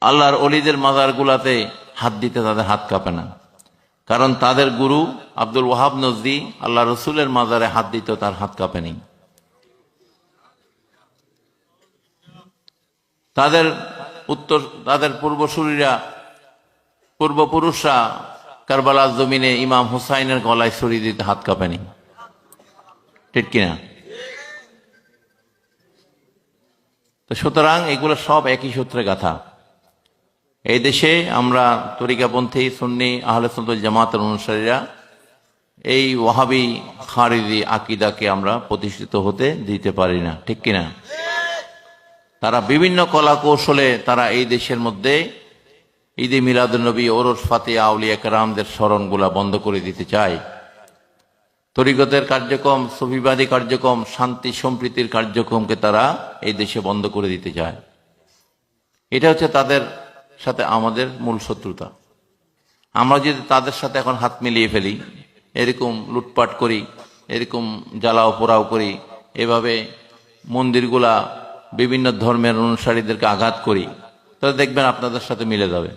আল্লাহর অলিদের মাজার গুলাতে হাত দিতে তাদের হাত কাঁপে না। কারণ তাদের গুরু আব্দুল ওয়াহাব নজদি আল্লাহ রসুলের মাজারে হাত দিত, তার হাত কাঁপেনি। তাদের উত্তর, তাদের পূর্বসূরীরা, পূর্বপুরুষরা কারবালার জমিনে ইমাম হুসাইনের গলায় ছড়ি দিতে হাত কাঁপেনি। ঠিক কিনা? তো সুতরাং এগুলো সব একই সূত্রে গাথা। এই দেশে আমরা তরিকাপন্থী, সুন্নি আহলে সুন্দর জামাতের অনুসারীরা এই ওয়াহাবি খারিদি আকিদাকে আমরা প্রতিষ্ঠিত হতে দিতে পারি না, ঠিক কিনা? তারা বিভিন্ন কলা কৌশলে তারা এই দেশের মধ্যে ঈদে মিলাদুলনবী ওরস ফাতে আউলিয়া কেরামদের স্মরণগুলা বন্ধ করে দিতে চায়। তরিগতের কার্যক্রম, সুফিবাদী কার্যক্রম, শান্তি সম্প্রীতির কার্যক্রমকে তারা এই দেশে বন্ধ করে দিতে চায়। এটা হচ্ছে তাদের সাথে আমাদের মূল শত্রুতা। আমরা যদি তাদের সাথে এখন হাত মিলিয়ে ফেলি, এরকম লুটপাট করি, এরকম জ্বালাও পোড়াও করি, এভাবে মন্দিরগুলা বিভিন্ন ধর্মের অনুসারীদেরকে আঘাত করি, তাহলে দেখবেন আপনাদের সাথে মিলে যাবে।